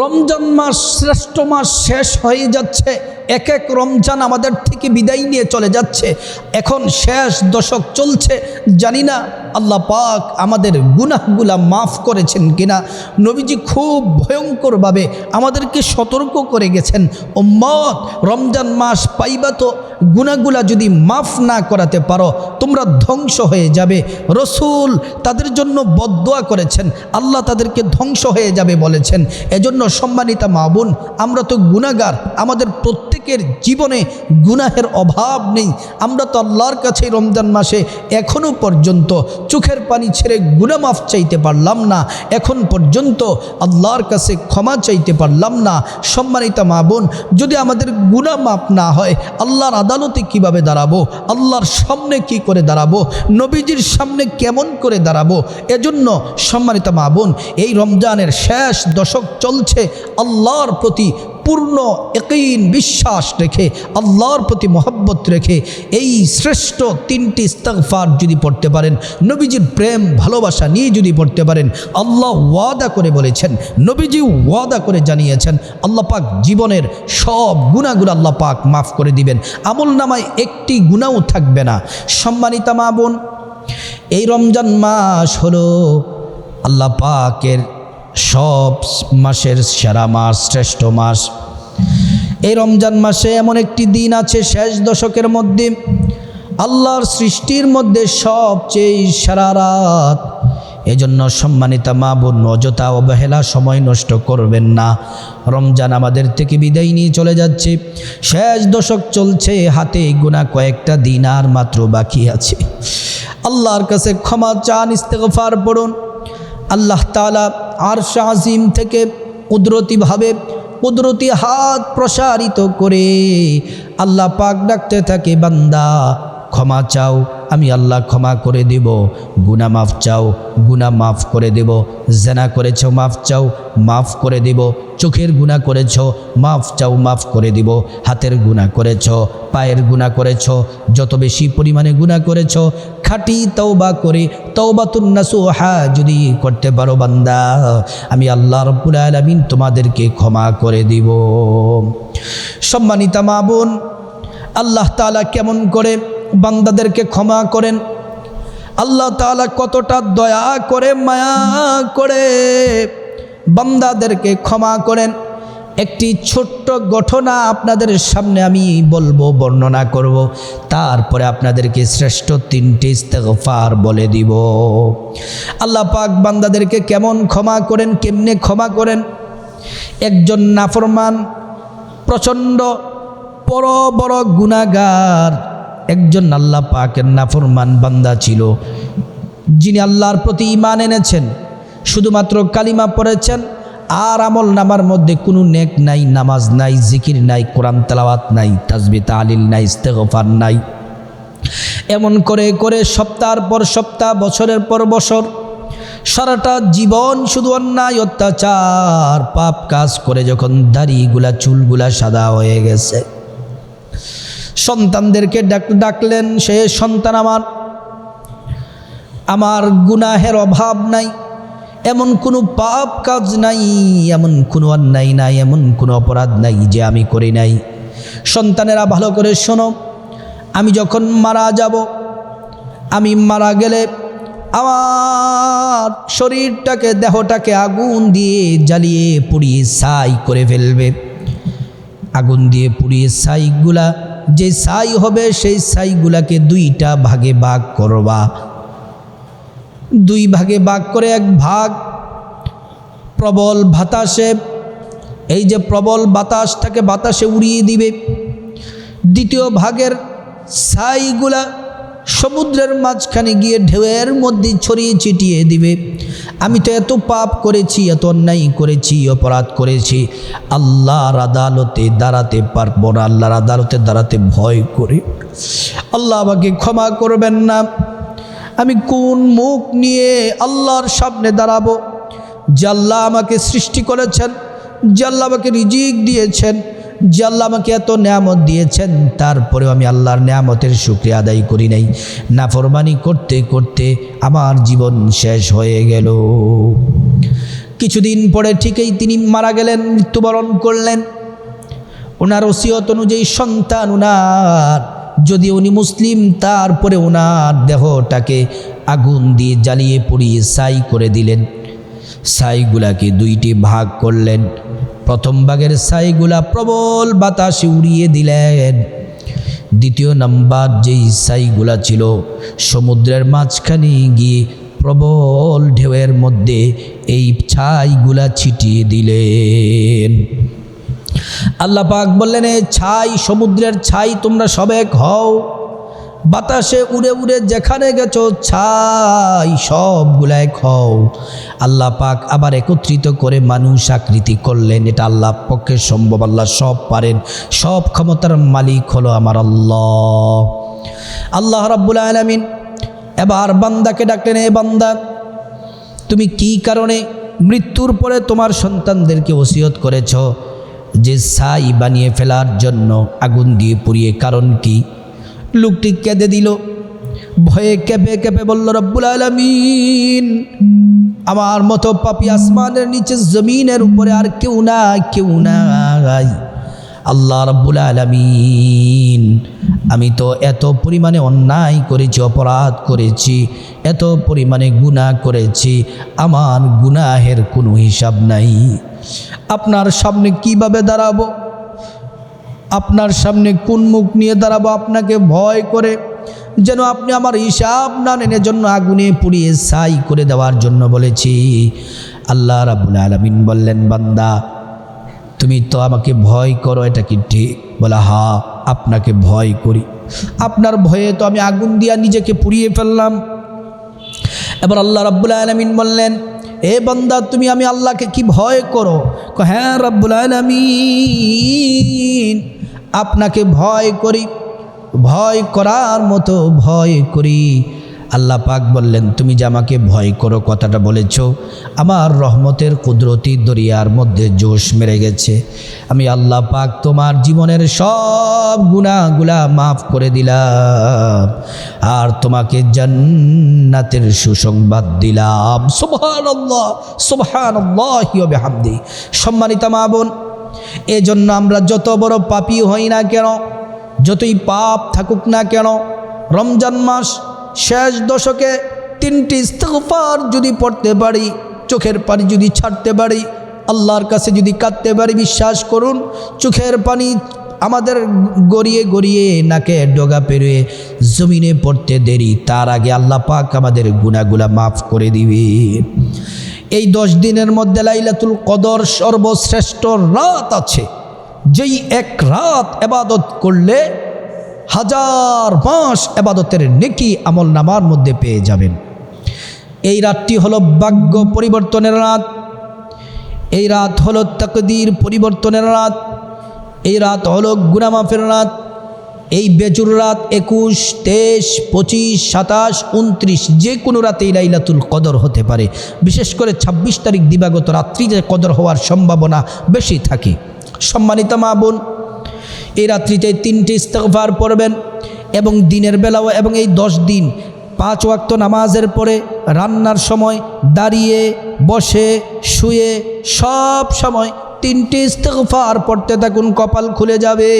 রমজান মাস শ্রেষ্ঠ মাস শেষ হয়ে যাচ্ছে। এক এক রমজান আমাদের থেকে বিদায় নিয়ে চলে যাচ্ছে। এখন শেষ দশক চলছে। জানি না আল্লাহ পাক আমাদের গুনাহগুলা মাফ করেছেন কিনা। নবীজি খুব ভয়ঙ্করভাবে আমাদেরকে সতর্ক করে গেছেন। ও মত রমজান মাস পাইবা তো গুনাগুলা যদি মাফ না করাতে পারো, তোমরা ধ্বংস হয়ে যাবে। রসুল তাদের জন্য বদোয়া করেছেন। আল্লাহ তাদেরকে ধ্বংস হয়ে যাবে বলেছেন। এজন্য সম্মানিতা মা বোন, আমরা তো গুণাগার আমাদের প্রত্যেকের জীবনে গুনাহের অভাব নেই। আমরা তো আল্লাহর কাছে রমজান মাসে এখনও পর্যন্ত চোখের পানি ছেড়ে গুনামাফ চাইতে পারলাম না। এখন পর্যন্ত আল্লাহর কাছে ক্ষমা চাইতে পারলাম না। সম্মানিতা মা বোন, যদি আমাদের গুনামাফ না হয়, আল্লাহর আদালতে কীভাবে দাঁড়াবো? আল্লাহর সামনে কি করে দাঁড়াবো? নবীজির সামনে কেমন করে দাঁড়াবো? এজন্য সম্মানিত মা বোন, এই রমজানের শেষ দশক চলছে আল্লাহর প্রতি পূর্ণ একইন বিশ্বাস রেখে, আল্লাহর প্রতি মহব্বত রেখে এই শ্রেষ্ঠ তিনটি ইস্তফার যদি পড়তে পারেন, নবীজির প্রেম, ভালোবাসা নিয়ে যদি পড়তে পারেন, আল্লাহ ওয়াদা করে বলেছেন, নবীজি ওয়াদা করে জানিয়েছেন, আল্লাহ পাক জীবনের সব গুণাগুলো আল্লাহ পাক মাফ করে দিবেন। আমল নামায় একটি গুণাও থাকবে না। সম্মানিতা মা বোন, এই রমজান মাস হলো আল্লাহ পাকের সব মাসের সেরা মাস, শ্রেষ্ঠ মাস। এই রমজান মাসে এমন একটি দিন আছে শেষ দশকের মধ্যে। আল্লাহর সৃষ্টির মধ্যে সবচেয়ে সারা রাত। এজন্য সম্মানিতা মা বোন, অযথা অবহেলা সময় নষ্ট করবেন না। রমজান আমাদের থেকে বিদায় নিয়ে চলে যাচ্ছে। শেষ দশক চলছে, হাতে গোনা কয়েকটা দিন আর মাত্র বাকি আছে। আল্লাহর কাছে ক্ষমা চান, ইস্তেগফার পড়ুন। আল্লাহ তালা আর শাহিম থেকে কুদরতিভাবে কুদরতি হাত প্রসারিত করে আল্লাহ পাক ডাকতে থাকে, বান্দা ক্ষমা চাও। আমি আল্লাহ ক্ষমা করে দেব। গুনা মাফ চাও গুনা মাফ করে দেব। জেনা করেছ, মাফ চাও, মাফ করে দেব। চোখের গুণা করেছ, মাফ চাও, মাফ করে দিব। হাতের গুণা করেছ, পায়ের গুণা করেছ, যত বেশি পরিমাণে গুণা করেছ, খাটি তওবা করে তওবাতুন্নাসুহা যদি করতে পারো বান্দা, আমি আল্লাহ রব্বুল আলামিন তোমাদেরকে ক্ষমা করে দিব। সম্মানিতা মা বোন, আল্লাহ তাআলা কেমন করে বান্দাদেরকে ক্ষমা করেন। আল্লাহ তাআলা কতটা দয়া করে, মায়া করে বান্দাদেরকে ক্ষমা করেন। একটি ছোট্ট ঘটনা আপনাদের সামনে আমি বলব, বর্ণনা করব। তারপরে আপনাদেরকে শ্রেষ্ঠ তিনটি ইস্তেগফার বলে দিব। আল্লাহ পাক বান্দাদেরকে কেমন ক্ষমা করেন, কেমনে ক্ষমা করেন? একজন নাফরমান, প্রচণ্ড বড় বড় গুণাগার একজন আল্লাহ পাকের নাফরমান বান্দা ছিল। যিনি আল্লাহর প্রতি ইমান এনেছেন, শুধুমাত্র কালিমা পড়েছেন, আর আমল নামার মধ্যে কোনো নেক নাই, নামাজ নাই, জিকির নাই, কোরআন তালাওয়াত নাই, তাজবি তালিল নাই, ইস্তেগফার নাই। এমন করে করে সপ্তাহের পর সপ্তাহ, বছরের পর বছর সারাটা জীবন শুধু অন্যায়, অত্যাচার, পাপ কাজ করে যখন দাড়িগুলা, চুলগুলা সাদা হয়ে গেছে। সন্তানদেরকে ডাক ডাকলেন, সে সন্তান আমার। আমার গুনাহের অভাব নাই, এমন কোনো পাপ কাজ নাই, এমন কোনো অন্যায় নাই, এমন কোনো অপরাধ নাই যে আমি করি নাই। সন্তানেরা ভালো করে শোনো, আমি যখন মারা যাব, আমি মারা গেলে আমার শরীরটাকে, দেহটাকে আগুন দিয়ে জ্বালিয়ে পুড়িয়ে ছাই করে ফেলবে। আগুন দিয়ে পুড়িয়ে ছাইগুলা যে ছাই হবে, সেই সাইগুলাকে দুইটা ভাগে ভাগ করবা। দুই ভাগে ভাগ করে এক ভাগ, প্রবল বাতাসে। এই যে প্রবল বাতাসটাকে বাতাসে উড়িয়ে দিবে। দ্বিতীয় ভাগের ছাইগুলা সমুদ্রের মাঝখানে গিয়ে ঢেউয়ের মধ্যে ছড়িয়ে ছিটিয়ে দিবে। আমি তো এত পাপ করেছি, এত অন্যায় করেছি, অপরাধ করেছি। আল্লাহর আদালতে দাঁড়াতে পারব না, আল্লাহর আদালতে দাঁড়াতে ভয় করে। আল্লাহ আমাকে ক্ষমা করবেন না। আমি কোন মুখ নিয়ে আল্লাহর সামনে দাঁড়াবো? আল্লাহ আমাকে সৃষ্টি করেছেন আল্লাহ আমাকে রিজিক দিয়েছেন যে আল্লাহ আমাকে এত নিয়ামত দিয়েছেন, তারপরেও আমি আল্লাহর নিয়ামতের শুক্রিয়া আদায় করি নাই। নাফরমানি করতে করতে আমার জীবন শেষ হয়ে গেল। কিছুদিন পরে ঠিকই তিনি মারা গেলেন, মৃত্যুবরণ করলেন। ওনার ওসিয়ত অনুযায়ী সন্তান ওনার, যদি উনি মুসলিম, তারপরে ওনার দেহটাকে আগুন দিয়ে জ্বালিয়ে পুড়িয়ে সাই করে দিলেন। ছাইগুলাকে দুইটি ভাগ করলেন। প্রথম ভাগের ছাইগুলা প্রবল বাতাসে উড়িয়ে দিলেন। দ্বিতীয় নাম্বার যেই ছাইগুলা ছিল, সমুদ্রের মাঝখানে গিয়ে প্রবল ঢেউয়ের মধ্যে এই ছাইগুলা ছিটিয়ে দিলেন। আল্লাহ পাক বললেন, এ ছাই, সমুদ্রের ছাই, তোমরা সবে হও। বাতাসে উড়ে উড়ে যেখানে গেছো, ছাই সবগুলা এক হও আল্লাহ পাক আবার একত্রিত করে মানুষ আকৃতি করলেন। এটা আল্লাহ পক্ষে সম্ভব, আল্লাহ সব পারেন। সব ক্ষমতার মালিক হলো আমার আল্লাহ। আল্লাহ রাব্বুল আলামিন এবার বান্দাকে ডাকলেন, এ বান্দা, তুমি কি কারণে মৃত্যুর পরে তোমার সন্তানদেরকে ওসিয়ত করেছ যে ছাই বানিয়ে ফেলার জন্য আগুন দিয়ে পুড়িয়ে? কারণ কি? লোকটি কেঁদে দিল। ভয়ে কেঁপে কেঁপে বলল, রব্বুল আলমিন, আমার মতো পাপি আসমানের নিচে জমিনের উপরে আর কেউ না কেউ নাই। আল্লাহ রব্বুল আলমিন, আমি তো এত পরিমাণে অন্যায় করেছি, অপরাধ করেছি, এত পরিমাণে গুনাহ করেছি, আমার গুনাহের কোনো হিসাব নাই। আপনার সামনে কীভাবে দাঁড়াবো? আপনার সামনে কোন মুখ নিয়ে দাঁড়াবো আপনাকে ভয় করে? যেন আপনি আমার হিসাব না নেন জন্য আগুনে পুড়িয়ে সাই করে দেওয়ার জন্য বলেছি। আল্লাহ রাবুল আলমিন বললেন, বান্দা, তুমি তো আমাকে ভয় করো, এটা কি ঠিক? বলা, হা, আপনাকে ভয় করি। আপনার ভয়ে তো আমি আগুন দিয়া নিজেকে পুড়িয়ে ফেললাম। এবার আল্লাহ রাব্বুল আলমিন বললেন এ বন্দা, তুমি, আমি আল্লাহকে কি ভয় করো? হ্যাঁ রব্বুল আলমিন। আপনাকে ভয় করি, ভয় করার মতো ভয় করি। আল্লাহ পাক বললেন, তুমি যে আমাকে ভয় করো কথাটা বলেছ, আমার রহমতের কুদরতি দরিয়ার মধ্যে জোশ মেরে গেছে। আমি আল্লাহ পাক তোমার জীবনের সব গুণাগুলা মাফ করে দিলাম আর তোমাকে জান্নাতের সুসংবাদ দিলাম। সুবহান আল্লাহ সুবহান হামদি সম্মানিতা মা বোন, এজন্য আমরা যত বড় পাপী হই না কেন, যতই পাপ থাকুক না কেন, রমজান মাস শেষ দশকে তিনটি ইস্তফার যদি পড়তে পারি, চোখের পানি যদি ছাড়তে পারি, আল্লাহর কাছে যদি কাঁদতে পারি, বিশ্বাস করুন, চোখের পানি আমাদের গড়িয়ে গড়িয়ে নাকে ডগা পেরিয়ে জমিনে পড়তে দেরি, তার আগে আল্লাহ পাক আমাদের গুনাগুলা মাফ করে দিবে। এই দশ দিনের মধ্যে লাইলাতুল কদর সর্বশ্রেষ্ঠ রাত আছে, যেই এক রাত এবাদত করলে হাজার মাস এবাদতের নেকি আমল নামার মধ্যে পেয়ে যাবেন। এই রাতটি হলো ভাগ্য পরিবর্তনের রাত। এই রাত হলো তাকদির পরিবর্তনের রাত। এই রাত হলো গুনামাফের রাত। এই বেজুর রাত একুশ, তেইশ, পঁচিশ, সাতাশ, উনত্রিশ যে কোনো রাতেই লাইলাতুল কদর হতে পারে। বিশেষ করে ২৬ তারিখ দিবাগত রাত্রিতে কদর হওয়ার সম্ভাবনা বেশি থাকে। সম্মানিত মা বোন এই রাত্রিতে তিনটি ইস্তফার পড়বেন এবং দিনের বেলাও এবং এই দশ দিন পাঁচ ওয়াক্ত নামাজের পরে রান্নার সময় দাঁড়িয়ে, বসে, শুয়ে সব সময় তিনটি ইস্তফার পড়তে থাকুন, কপাল খুলে যাবে।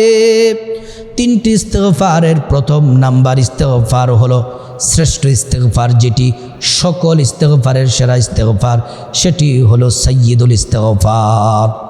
তিনটি ইস্তফারের প্রথম নাম্বার ইস্তফার হলো শ্রেষ্ঠ ইস্তফার যেটি সকল ইস্তফারের সেরা ইস্তফার সেটি হলো সৈয়দুল ইস্তফার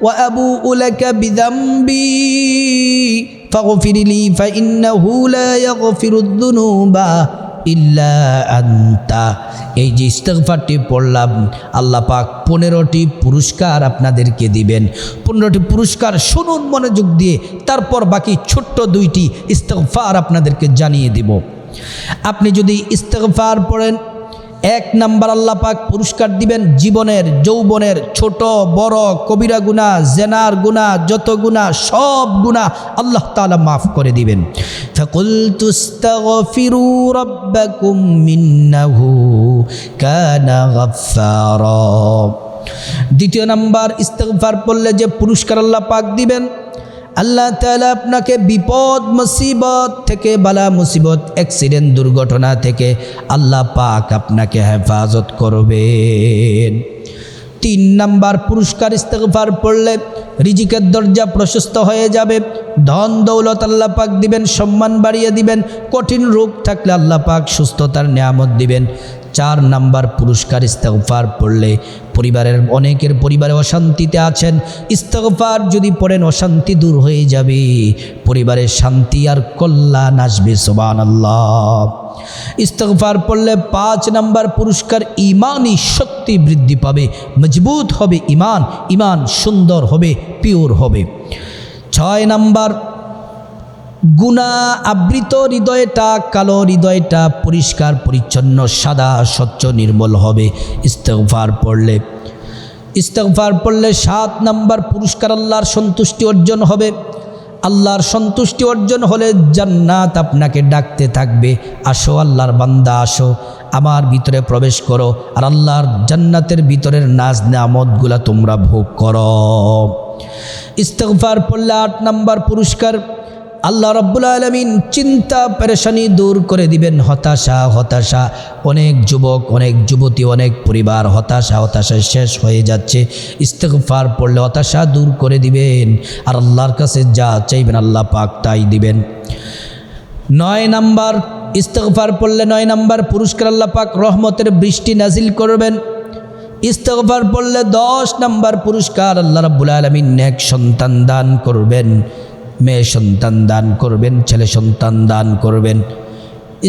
وأبوء لك بذنبي فاغفر لي فإنه لا يغفر الذنوب ইল্লা আন্তা এই যে ইস্তফারটি পড়লাম আল্লাহ পাক পনেরোটি পুরস্কার আপনাদেরকে দিবেন পনেরোটি পুরস্কার শুনুন মনোযোগ দিয়ে তারপর বাকি ছোট্ট দুইটি ইস্তফার আপনাদেরকে জানিয়ে দিব আপনি যদি ইস্তফার পড়েন এক নাম্বার আল্লাহ পাক পুরস্কার দিবেন জীবনের, যৌবনের, ছোট, বড়, কবিরা গুণা জেনার গুণা যত গুণা সব গুণা আল্লাহ তালা মাফ করে দিবেন। দ্বিতীয় নাম্বার ইস্তফার পড়লে যে পুরস্কার আল্লাহ পাক দিবেন আল্লাহ তালা আপনাকে বিপদ, মুসিবত থেকে, বালা, মুসিবত অ্যাক্সিডেন্ট দুর্ঘটনা থেকে আল্লাহ পাক আপনাকে হেফাজত করবেন। তিন নাম্বার, পুরস্কার ইস্তেগফার পড়লে রিজিকের দরজা প্রশস্ত হয়ে যাবে। ধন, দৌলত আল্লাহ পাক দিবেন, সম্মান বাড়িয়ে দিবেন। কঠিন রোগ থাকলে আল্লাহ পাক সুস্থতার নিয়ামত দিবেন। চার নাম্বার পুরস্কার ইস্তেগফার পড়লে পরিবারের অনেকের পরিবারে অশান্তিতে আছেন। ইস্তেগফার যদি পড়েন, অশান্তি দূর হয়ে যাবে। পরিবারের শান্তি আর কল্যাণ আসবে সোবান আল্লাহ ইস্তগফার পড়লে পাঁচ নাম্বার পুরস্কার ইমানই শক্তি বৃদ্ধি পাবে। মজবুত হবে ইমান ইমান সুন্দর হবে, পিওর হবে। ছয় নাম্বার গুণা আবৃত হৃদয়টা, কালো হৃদয়টা পরিষ্কার, পরিচ্ছন্ন, সাদা, স্বচ্ছ, নির্মল হবে। ইস্তগফার পড়লে ইস্তগফার পড়লে সাত নাম্বার পুরস্কার আল্লাহর সন্তুষ্টি অর্জন হবে। আল্লাহর সন্তুষ্টি অর্জন হলে জান্নাত আপনাকে ডাকতে থাকবে। আসো, আল্লাহর বান্দা, আসো। আমার ভিতরে প্রবেশ করো আর আল্লাহর জান্নাতের ভিতরের নাজ নামতগুলা তোমরা ভোগ করো। ইস্তগফার পড়লে আট নাম্বার পুরস্কার আল্লাহ রব্বুল আলমিন চিন্তা, পেরেশানি দূর করে দিবেন। হতাশা হতাশা। অনেক যুবক, অনেক যুবতী, অনেক পরিবার হতাশা, হতাশায় শেষ হয়ে যাচ্ছে। ইস্তেকফার পড়লে হতাশা দূর করে দিবেন। আর আল্লাহর কাছে যা চাইবেন আল্লাহ পাক তাই দিবেন। নয় নাম্বার ইস্তেকফার পড়লে নয় নাম্বার পুরস্কার আল্লাহ পাক রহমতের বৃষ্টি নাজিল করবেন। ইস্তগফার পড়লে দশ নাম্বার পুরস্কার আল্লাহ রাব্বুল আলমিন নেক সন্তান দান করবেন। মেয়ে সন্তান দান করবেন, ছেলে সন্তান দান করবেন।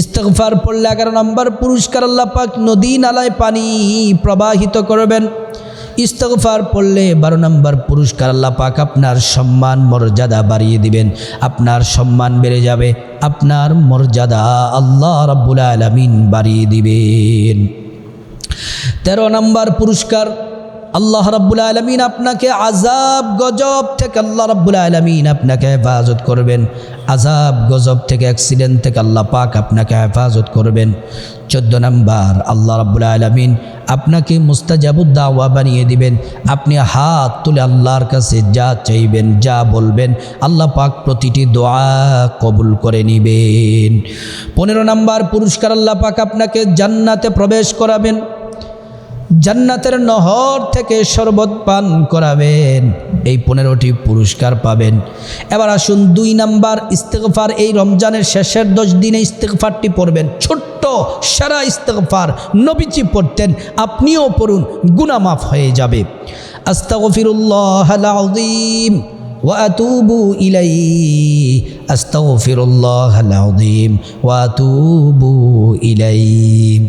ইস্তগফার পড়লে এগারো নম্বর পুরস্কার আল্লাহ পাক নদী নালায় পানি প্রবাহিত করবেন। ইস্তগফার পড়লে বারো নম্বর পুরস্কার আল্লাহ পাক আপনার সম্মান, মর্যাদা বাড়িয়ে দিবেন। আপনার সম্মান বেড়ে যাবে, আপনার মর্যাদা আল্লাহ রাব্বুল আলমিন বাড়িয়ে দিবেন। তেরো নম্বর পুরস্কার আল্লাহ রাব্বুল আলমিন আপনাকে আজাব গজব থেকে আল্লাহ রাব্বুল আলমিন আপনাকে হেফাজত করবেন। আজাব গজব থেকে অ্যাক্সিডেন্ট থেকে আল্লাহ পাক আপনাকে হেফাজত করবেন। চোদ্দ নম্বর, আল্লাহ রাব্বুল আলমিন আপনাকে মুস্তাজাবুদ্দাওয়া বানিয়ে দিবেন। আপনি হাত তুলে আল্লাহর কাছে যা চাইবেন, যা বলবেন, আল্লাহ পাক প্রতিটি দোয়া কবুল করে নিবেন। পনেরো নম্বর, পুরস্কার আল্লাহ পাক আপনাকে জান্নাতে প্রবেশ করাবেন। জান্নাতের নহর থেকে শরবত পান করাবেন এই পনেরোটি পুরস্কার পাবেন এবার আসুন দুই নাম্বার ইস্তেকফার এই রমজানের শেষের দশ দিনে ইস্তেকফারটি পড়বেন ছোট্ট সারা ইস্তেকফার নবীজি পড়তেন আপনিও পড়ুন গুনামাফ হয়ে যাবে আস্তাগফিরুল্লাহ আযীম وأتوب إليه أستغفر الله العظيم وأتوب إليه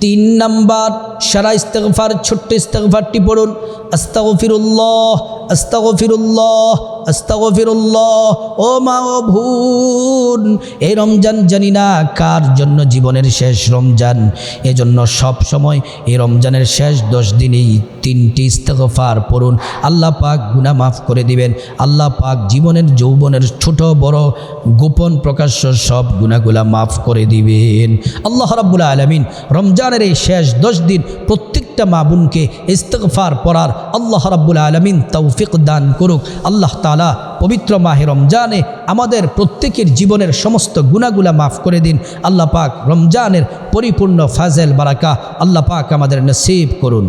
তিন নাম্বার সারা ইস্তেকফার ছোট্ট ইস্তেকফারটি পড়ুন। আস্তাগফিরুল্লাহ। আস্তাগফিরুল্লাহ আস্তাগফিরুল্লাহ, ও মা ও ভুন এই রমজান জানি না কার জন্য জীবনের শেষ রমজান, এজন্য সব সময় এই রমজানের শেষ দশ দিনেই তিনটি ইস্তেগফার পড়ুন। আল্লাহ পাক গুনাহ মাফ করে দিবেন। আল্লাহ পাক জীবনের, যৌবনের ছোট বড় গোপন প্রকাশ্য সব গুনাহগুলা মাফ করে দিবেন। আল্লাহ রাব্বুল আলামিন রমজানের এই শেষ দশ দিন প্রত্যেকটা মা বোনকে ইস্তফার পড়ার আল্লাহ রাব্বুল আলমিন তৌফিক দান করুক। আল্লাহ তালা পবিত্র মাহে রমজানে আমাদের প্রত্যেকের জীবনের সমস্ত গুণাগুলা মাফ করে দিন। আল্লাহ পাক রমজানের পরিপূর্ণ ফাজেল বারাকা আল্লাহ পাক আমাদের নসিব করুন।